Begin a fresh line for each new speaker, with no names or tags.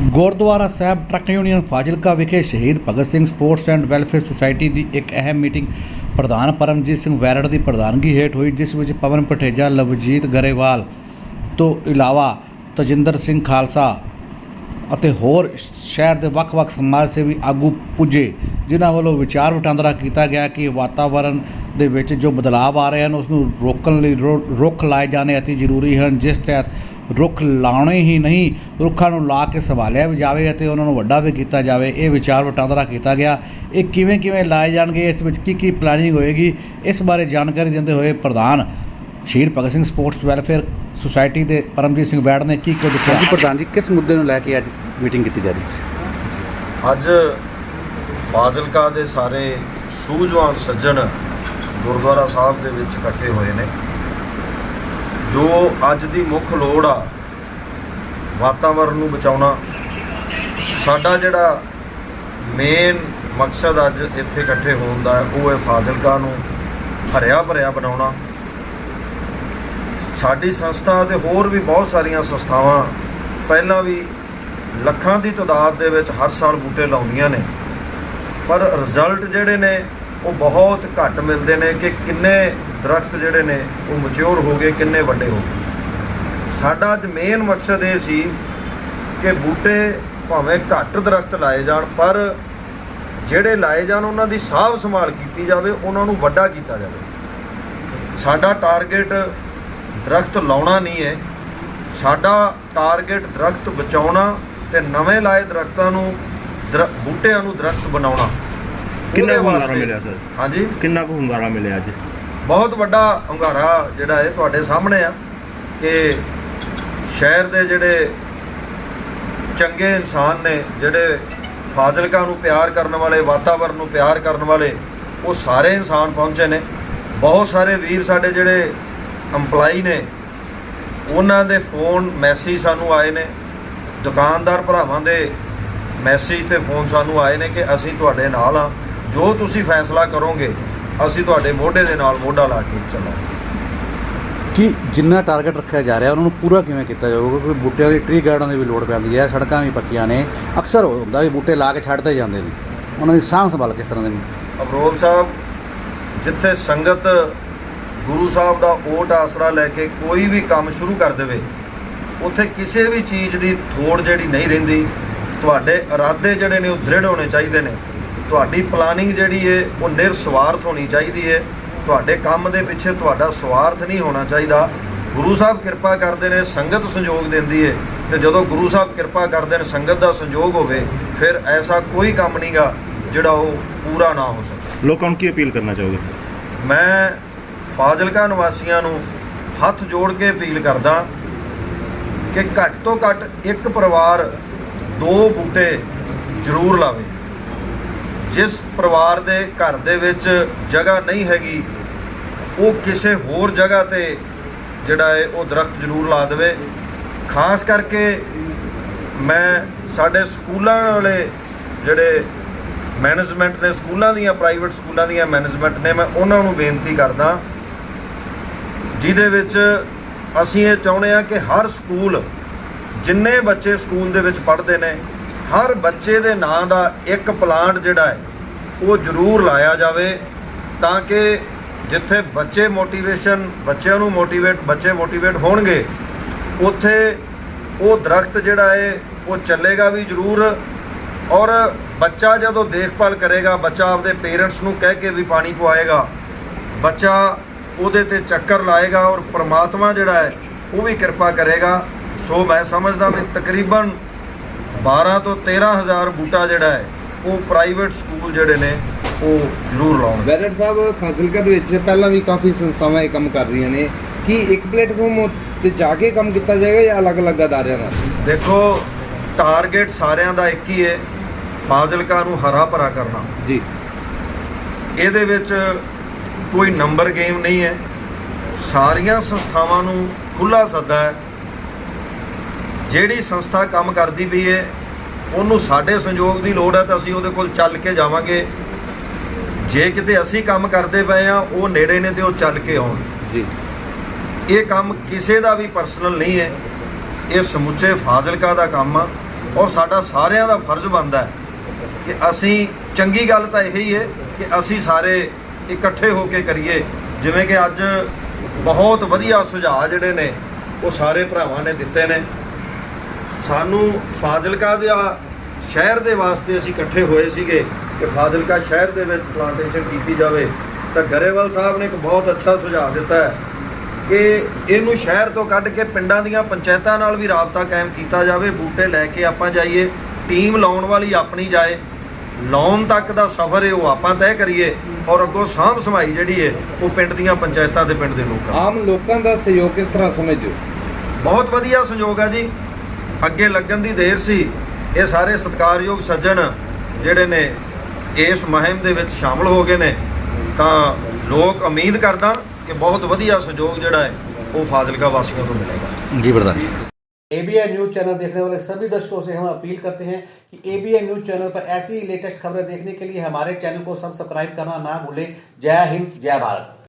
Gurdwara Sahib truck union Fazilka ਵਿਖੇ Shaheed Bhagat Singh sports and welfare society ਦੀ ਇੱਕ ਅਹਿਮ ਮੀਟਿੰਗ ਪ੍ਰਧਾਨ ਪਰਮਜੀਤ ਸਿੰਘ ਵੈਰੜ ਦੀ ਪ੍ਰਧਾਨਗੀ ਹੇਠ ਹੋਈ, ਜਿਸ ਵਿੱਚ ਪਵਨ ਪਠੇਜਾ ਲਵਜੀਤ ਗਰੇਵਾਲ ਤੋਂ ਇਲਾਵਾ ਤਜਿੰਦਰ ਸਿੰਘ ਖਾਲਸਾ ਅਤੇ ਹੋਰ ਸ਼ਹਿਰ ਦੇ ਵੱਖ-ਵੱਖ ਸਮਾਜ ਸੇਵੀ ਆਗੂ ਪੁੱਜੇ, ਜਿਨ੍ਹਾਂ ਵੱਲੋਂ ਵਿਚਾਰ ਵਟਾਂਦਰਾ ਕੀਤਾ ਗਿਆ ਕਿ ਵਾਤਾਵਰਣ ਦੇ ਵਿੱਚ ਜੋ ਬਦਲਾਅ ਆ ਰਹੇ ਹਨ ਉਸ ਨੂੰ ਰੋਕਣ ਲਈ ਰੁ- ਰੁੱਖ ਲਾਏ ਜਾਣੇ ਅਤੀ ਜ਼ਰੂਰੀ ਹਨ, ਜਿਸ ਤਹਿਤ ਰੁੱਖ ਲਾਉਣੇ ਹੀ ਨਹੀਂ। ਰੁੱਖਾਂ ਨੂੰ ਲਾ ਕੇ ਸੰਭਾਲਿਆ ਵੀ ਜਾਵੇ ਅਤੇ ਉਹਨਾਂ ਨੂੰ ਵੱਡਾ ਵੀ ਕੀਤਾ ਜਾਵੇ। ਇਹ ਵਿਚਾਰ ਵਟਾਂਦਰਾ ਕੀਤਾ ਗਿਆ। ਇਹ ਕਿਵੇਂ ਕਿਵੇਂ ਲਾਏ ਜਾਣਗੇ ਇਸ ਵਿੱਚ ਕੀ ਕੀ ਪਲੈਨਿੰਗ ਹੋਏਗੀ ਇਸ ਬਾਰੇ ਜਾਣਕਾਰੀ ਦਿੰਦੇ ਹੋਏ ਪ੍ਰਧਾਨ Shaheed Bhagat Singh sports welfare society ਦੇ ਪਰਮਜੀਤ ਸਿੰਘ ਵੈੜ ਨੇ ਕੀ ਕੁਝ ਕਿਹਾ?
ਹਾਂਜੀ ਪ੍ਰਧਾਨ ਜੀ ਕਿਸ ਮੁੱਦੇ ਨੂੰ ਲੈ ਕੇ ਅੱਜ ਮੀਟਿੰਗ ਕੀਤੀ ਜਾ ਰਹੀ ਹੈ?
ਅੱਜ ਫਾਜ਼ਿਲਕਾ ਦੇ ਸਾਰੇ ਸੂਝਵਾਨ ਸੱਜਣ ਗੁਰਦੁਆਰਾ ਸਾਹਿਬ ਦੇ ਵਿੱਚ ਇਕੱਠੇ ਹੋਏ ਨੇ। ਜੋ ਅੱਜ ਦੀ ਮੁੱਖ ਲੋੜ ਆ ਵਾਤਾਵਰਣ ਨੂੰ ਬਚਾਉਣਾ, ਸਾਡਾ ਜਿਹੜਾ ਮੇਨ ਮਕਸਦ ਅੱਜ ਇੱਥੇ ਇਕੱਠੇ ਹੋਣ ਦਾ ਉਹ ਹੈ ਫਾਜ਼ਿਲਕਾ ਨੂੰ ਹਰਿਆ ਭਰਿਆ ਬਣਾਉਣਾ। ਸਾਡੀ ਸੰਸਥਾ ਤੇ ਹੋਰ ਵੀ ਬਹੁਤ ਸਾਰੀਆਂ ਸੰਸਥਾਵਾਂ ਪਹਿਲਾਂ ਵੀ ਲੱਖਾਂ ਦੀ ਤਾਦਾਦ ਦੇ ਵਿੱਚ ਹਰ ਸਾਲ ਬੂਟੇ ਲਾਉਂਦੀਆਂ ਨੇ, ਪਰ ਰਿਜ਼ਲਟ ਜਿਹੜੇ ਨੇ ਉਹ ਬਹੁਤ ਘੱਟ ਮਿਲਦੇ ਨੇ ਕਿ ਕਿੰਨੇ ਦਰਖਤ ਜਿਹੜੇ ਨੇ ਉਹ ਮੈਚੁਰ ਹੋ ਗਏ, ਕਿੰਨੇ ਵੱਡੇ ਹੋ ਗਏ। ਸਾਡਾ ਅੱਜ ਮੇਨ ਮਕਸਦ ਇਹ ਸੀ ਕਿ ਬੂਟੇ ਭਾਵੇਂ ਘੱਟ ਦਰਖਤ ਲਾਏ ਜਾਣ, ਪਰ ਜਿਹੜੇ ਲਾਏ ਜਾਣ, ਉਹਨਾਂ ਦੀ ਸਾਂਭ ਸੰਭਾਲ ਕੀਤੀ ਜਾਵੇ, ਉਹਨਾਂ ਨੂੰ ਵੱਡਾ ਕੀਤਾ ਜਾਵੇ। ਸਾਡਾ ਟਾਰਗੇਟ ਦਰਖਤ ਲਾਉਣਾ ਨਹੀਂ ਹੈ। ਸਾਡਾ ਟਾਰਗੇਟ ਦਰਖਤ ਬਚਾਉਣਾ ਤੇ ਨਵੇਂ ਲਾਏ ਦਰਖਤਾਂ ਨੂੰ, ਦਰ- ਬੂਟਿਆਂ ਨੂੰ ਦਰਖਤ ਬਣਾਉਣਾ।
ਕਿੰਨਾ
ਉਹਦੇ
ਕੁ ਹੁੰਗਾਰਾ
ਵਾਸਤੇ-
ਮਿਲਿਆ ਸਰ?
ਹਾਂਜੀ।
ਕਿੰਨਾ ਕੁ ਹੁੰਗਾਰਾ ਮਿਲਿਆ ਅੱਜ?
ਬਹੁਤ ਵੱਡਾ ਹੰਗਾਰਾ ਜਿਹੜਾ ਹੈ ਤੁਹਾਡੇ ਸਾਹਮਣੇ ਆ ਕਿ ਸ਼ਹਿਰ ਦੇ ਜਿਹੜੇ ਚੰਗੇ ਇਨਸਾਨ ਨੇ ਜਿਹੜੇ ਫਾਜ਼ਿਲਕਾ ਨੂੰ ਪਿਆਰ ਕਰਨ ਵਾਲੇ ਵਾਤਾਵਰਣ ਨੂੰ ਪਿਆਰ ਕਰਨ ਵਾਲੇ ਉਹ ਸਾਰੇ ਇਨਸਾਨ ਪਹੁੰਚੇ ਨੇ। ਬਹੁਤ ਸਾਰੇ ਵੀਰ ਸਾਡੇ ਜਿਹੜੇ EMPLOYE ਨੇ ਉਹਨਾਂ ਦੇ ਫੋਨ ਮੈਸੇਜ ਸਾਨੂੰ ਆਏ ਨੇ। ਦੁਕਾਨਦਾਰ ਭਰਾਵਾਂ ਦੇ ਮੈਸੇਜ ਤੇ ਫੋਨ ਸਾਨੂੰ ਆਏ ਨੇ ਕਿ ਅਸੀਂ ਤੁਹਾਡੇ ਨਾਲ ਆ ਜੋ ਤੁਸੀਂ ਫੈਸਲਾ ਕਰੋਗੇ ਅਸੀਂ ਤੁਹਾਡੇ ਮੋਢੇ ਦੇ ਨਾਲ ਮੋਢਾ ਲਾ ਕੇ ਚੱਲਾਂਗੇ।
ਕਿ ਜਿੰਨਾ ਟਾਰਗੇਟ ਰੱਖਿਆ ਜਾ ਰਿਹਾ ਉਹਨਾਂ ਨੂੰ ਪੂਰਾ ਕਿਵੇਂ ਕੀਤਾ ਜਾਊਗਾ? ਕੋਈ ਬੂਟਿਆਂ ਦੀ ਟਰੀ ਗਾਰਡਨ ਦੀ ਵੀ ਲੋੜ ਪੈਂਦੀ ਹੈ ਸੜਕਾਂ ਵੀ ਪੱਕੀਆਂ ਨੇ। ਅਕਸਰ ਹੁੰਦਾ ਵੀ ਬੂਟੇ ਲਾ ਕੇ ਛੱਡਦੇ ਜਾਂਦੇ ਨੇ। ਉਹਨਾਂ ਦੀ ਸਾਂਭ ਸੰਭਾਲ ਕਿਸ ਤਰ੍ਹਾਂ ਦੀ
ਅਬਰੋਲ ਸਾਹਿਬ ਜਿੱਥੇ ਸੰਗਤ ਗੁਰੂ ਸਾਹਿਬ ਦਾ ਓਟ ਆਸਰਾ ਲੈ ਕੇ ਕੋਈ ਵੀ ਕੰਮ ਸ਼ੁਰੂ ਕਰ ਦੇਵੇ ਉੱਥੇ ਕਿਸੇ ਵੀ ਚੀਜ਼ ਦੀ ਥੋੜ ਜਿਹੜੀ ਨਹੀਂ ਰਹਿੰਦੀ। ਤੁਹਾਡੇ ਇਰਾਦੇ ਜਿਹੜੇ ਨੇ ਉਹ ਦ੍ਰਿੜ ਹੋਣੇ ਚਾਹੀਦੇ ਨੇ। ਤੁਹਾਡੀ ਪਲਾਨਿੰਗ ਜਿਹੜੀ ਏ ਉਹ ਨਿਰਸਵਾਰਥ ਹੋਣੀ ਚਾਹੀਦੀ ਏ। ਤੁਹਾਡੇ ਕੰਮ ਦੇ ਪਿੱਛੇ ਤੁਹਾਡਾ ਸਵਾਰਥ ਨਹੀਂ ਹੋਣਾ ਚਾਹੀਦਾ। ਗੁਰੂ ਸਾਹਿਬ ਕਿਰਪਾ ਕਰਦੇ ਨੇ ਸੰਗਤ ਸੰਯੋਗ ਦਿੰਦੀ ਏ। ਤੇ ਜਦੋਂ ਗੁਰੂ ਸਾਹਿਬ ਕਿਰਪਾ ਕਰਦੇ ਨੇ ਸੰਗਤ ਦਾ ਸੰਯੋਗ ਹੋਵੇ ਫਿਰ ਐਸਾ ਕੋਈ ਕੰਮ ਨਹੀਂਗਾ ਜਿਹੜਾ ਉਹ ਪੂਰਾ ਨਾ ਹੋ ਸਕੇ।
ਲੋਕਾਂ ਨੂੰ ਕੀ ਅਪੀਲ ਕਰਨਾ ਚਾਹੋਗੇ ਸਰ?
ਮੈਂ ਫਾਜ਼ਿਲਕਾ ਨਿਵਾਸੀਆਂ ਨੂੰ ਹੱਥ ਜੋੜ ਕੇ ਅਪੀਲ ਕਰਦਾ ਕਿ ਘੱਟ ਤੋਂ ਘੱਟ ਇੱਕ ਪਰਿਵਾਰ ਦੋ ਬੂਟੇ ਜ਼ਰੂਰ ਲਾਵੇ। ਜਿਸ ਪਰਿਵਾਰ ਦੇ ਘਰ ਦੇ ਵਿੱਚ ਜਗ੍ਹਾ ਨਹੀਂ ਹੈਗੀ, ਉਹ ਕਿਸੇ ਹੋਰ ਜਗ੍ਹਾ ਤੇ ਜਿਹੜਾ ਹੈ, ਉਹ ਦਰਖਤ ਜ਼ਰੂਰ ਲਾ ਦੇਵੇ। ਖਾਸ ਕਰਕੇ ਮੈਂ ਸਾਡੇ ਸਕੂਲਾਂ ਵਾਲੇ ਜਿਹੜੇ ਮੈਨੇਜਮੈਂਟ ਨੇ, ਸਕੂਲਾਂ ਦੀਆਂ, ਪ੍ਰਾਈਵੇਟ ਸਕੂਲਾਂ ਦੀਆਂ ਮੈਨੇਜਮੈਂਟ ਨੇ, ਮੈਂ ਉਹਨਾਂ ਨੂੰ ਬੇਨਤੀ ਕਰਦਾ, ਜਿਹਦੇ ਵਿੱਚ ਅਸੀਂ ਇਹ ਚਾਹੁੰਦੇ ਆ ਕਿ ਹਰ ਸਕੂਲ ਜਿੰਨੇ ਬੱਚੇ ਸਕੂਲ ਦੇ ਵਿੱਚ ਪੜ੍ਹਦੇ ਨੇ ਹਰ ਬੱਚੇ ਦੇ ਨਾਂ ਦਾ ਇੱਕ ਪਲਾਂਟ ਜਿਹੜਾ ਹੈ, ਉਹ ਜ਼ਰੂਰ ਲਾਇਆ ਜਾਵੇ ਤਾਂ ਕਿ ਜਿੱਥੇ ਬੱਚੇ ਮੋਟੀਵੇਸ਼ਨ, ਬੱਚਿਆਂ ਨੂੰ ਮੋਟੀਵੇਟ, ਬੱਚੇ ਮੋਟੀਵੇਟ ਹੋਣਗੇ, ਉੱਥੇ ਉਹ ਦਰਖਤ ਜਿਹੜਾ ਹੈ, ਉਹ ਚੱਲੇਗਾ ਵੀ ਜ਼ਰੂਰ ਔਰ ਬੱਚਾ ਜਦੋਂ ਦੇਖਭਾਲ ਕਰੇਗਾ, ਬੱਚਾ ਆਪਦੇ ਪੇਰੈਂਟਸ ਨੂੰ ਕਹਿ ਕੇ ਵੀ ਪਾਣੀ ਪਵਾਏਗਾ, ਬੱਚਾ ਉਹਦੇ ਤੇ ਚੱਕਰ ਲਾਏਗਾ ਔਰ ਪ੍ਰਮਾਤਮਾ ਜਿਹੜਾ ਹੈ, ਉਹ ਵੀ ਕਿਰਪਾ ਕਰੇਗਾ। ਸੋ ਮੈਂ ਸਮਝਦਾ ਵੀ ਤਕਰੀਬਨ 12 ਤੋਂ 13000 ਬੂਟਾ ਜਿਹੜਾ ਹੈ ਉਹ ਪ੍ਰਾਈਵੇਟ ਸਕੂਲ ਜਿਹੜੇ ਨੇ ਉਹ ਜ਼ਰੂਰ ਲਾਉਣ
ਵੈਰਟ ਸਾਹਿਬ ਫਾਜ਼ਿਲਕਾ ਦੇ ਵਿੱਚ ਪਹਿਲਾਂ ਵੀ ਕਾਫੀ ਸੰਸਥਾਵਾਂ ਇਹ ਕੰਮ ਕਰ ਰਹੀਆਂ ਨੇ। ਕੀ ਇੱਕ ਪਲੇਟਫਾਰਮ ਤੇ ਜਾ ਕੇ ਕੰਮ ਕੀਤਾ ਜਾਏਗਾ ਜਾਂ ਅਲੱਗ-ਅਲੱਗ ਅਦਾਰਿਆਂ ਨਾਲ?
ਦੇਖੋ ਟਾਰਗੇਟ ਸਾਰਿਆਂ ਦਾ ਇੱਕ ਹੀ ਹੈ ਫਾਜ਼ਿਲਕਾ ਨੂੰ ਹਰਾ ਭਰਾ ਕਰਨਾ।
ਜੀ।
ਇਹਦੇ ਵਿੱਚ ਕੋਈ ਨੰਬਰ ਗੇਮ ਨਹੀਂ ਹੈ। ਸਾਰੀਆਂ ਸੰਸਥਾਵਾਂ ਨੂੰ ਖੁੱਲਾ ਸੱਦਾ ਹੈ ਜਿਹੜੀ ਸੰਸਥਾ ਕੰਮ ਕਰਦੀ ਪਈ ਹੈ ਉਹਨੂੰ ਸਾਡੇ ਸੰਯੋਗ ਦੀ ਲੋੜ ਹੈ ਤਾਂ ਅਸੀਂ ਉਹਦੇ ਕੋਲ ਚੱਲ ਕੇ ਜਾਵਾਂਗੇ। ਜੇ ਕਿਤੇ ਅਸੀਂ ਕੰਮ ਕਰਦੇ ਪਏ ਆ ਉਹ ਨੇੜੇ ਨੇ ਤੇ ਉਹ ਚੱਲ ਕੇ ਆਉਣ।
ਜੀ।
ਇਹ ਕੰਮ ਕਿਸੇ ਦਾ ਵੀ ਪਰਸਨਲ ਨਹੀਂ ਹੈ ਇਹ ਸਮੁੱਚੇ ਫਾਜ਼ਿਲਕਾ ਦਾ ਕੰਮ ਆ ਔਰ ਸਾਡਾ ਸਾਰਿਆਂ ਦਾ ਫਰਜ਼ ਬਣਦਾ ਹੈ ਕਿ ਅਸੀਂ ਚੰਗੀ ਗੱਲ ਤਾਂ ਇਹੀ ਹੈ ਕਿ ਅਸੀਂ ਸਾਰੇ ਇਕੱਠੇ ਹੋ ਕੇ ਕਰੀਏ। ਜਿਵੇਂ ਕਿ ਅੱਜ ਬਹੁਤ ਵਧੀਆ ਸੁਝਾਅ ਜਿਹੜੇ ਨੇ ਉਹ ਸਾਰੇ ਭਰਾਵਾਂ ਨੇ ਦਿੱਤੇ ਨੇ। ਸਾਨੂੰ ਫਾਜ਼ਿਲਕਾ ਦੇ ਸ਼ਹਿਰ ਦੇ ਵਾਸਤੇ ਅਸੀਂ ਇਕੱਠੇ ਹੋਏ ਸੀਗੇ ਕਿ ਫਾਜ਼ਿਲਕਾ ਸ਼ਹਿਰ ਦੇ ਵਿੱਚ ਪਲਾਂਟੇਸ਼ਨ ਕੀਤੀ ਜਾਵੇ ਤਾਂ ਗਰੇਵਾਲ ਸਾਹਿਬ ਨੇ ਇੱਕ ਬਹੁਤ ਅੱਛਾ ਸੁਝਾਅ ਦਿੱਤਾ ਹੈ ਕਿ ਇਹਨੂੰ ਸ਼ਹਿਰ ਤੋਂ ਕੱਢ ਕੇ ਪਿੰਡਾਂ ਦੀਆਂ ਪੰਚਾਇਤਾਂ ਨਾਲ ਵੀ ਰਾਬਤਾ ਕਾਇਮ ਕੀਤਾ ਜਾਵੇ ਬੂਟੇ ਲੈ ਕੇ ਆਪਾਂ ਜਾਈਏ ਟੀਮ ਲਾਉਣ ਵਾਲੀ ਆਪਣੀ ਜਾਏ ਲਾਉਣ ਤੱਕ ਦਾ ਸਫ਼ਰ ਹੈ ਉਹ ਆਪਾਂ ਤੈਅ ਕਰੀਏ ਔਰ ਅੱਗੋਂ ਸਾਂਭ ਸਮਾਈ ਜਿਹੜੀ ਹੈ ਉਹ ਪਿੰਡ ਦੀਆਂ ਪੰਚਾਇਤਾਂ ਤੇ ਪਿੰਡ ਦੇ ਲੋਕਾਂ
ਆਮ ਲੋਕਾਂ ਦਾ ਸਹਿਯੋਗ ਕਿਸ ਤਰ੍ਹਾਂ ਸਮਝਦੇ ਹੋ?
ਬਹੁਤ ਵਧੀਆ ਸੰਯੋਗ ਹੈ ਜੀ। ਅੱਗੇ ਲੱਗਣ ਦੀ ਦੇਰ ਸੀ ਇਹ ਸਾਰੇ ਸਤਿਕਾਰਯੋਗ ਸੱਜਣ ਜਿਹੜੇ ਨੇ ਇਸ ਮੁਹਿੰਮ ਦੇ ਵਿੱਚ ਸ਼ਾਮਲ ਹੋ ਗਏ ਨੇ ਤਾਂ ਲੋਕ ਉਮੀਦ ਕਰਦਾ ਕਿ ਬਹੁਤ ਵਧੀਆ ਸੰਯੋਗ ਜਿਹੜਾ ਹੈ ਉਹ ਫਾਜ਼ਿਲਕਾ ਵਾਸੀਆਂ ਤੋਂ ਮਿਲੇਗਾ
ਜੀ ਪ੍ਰਧਾਨ ਜੀ
एबीएन न्यूज चैनल देखने वाले सभी दर्शकों से हम अपील करते हैं कि एबीएन न्यूज चैनल पर ऐसी ही लेटेस्ट खबरें देखने के लिए हमारे चैनल को सब्सक्राइब करना ना भूलें जय हिंद जय भारत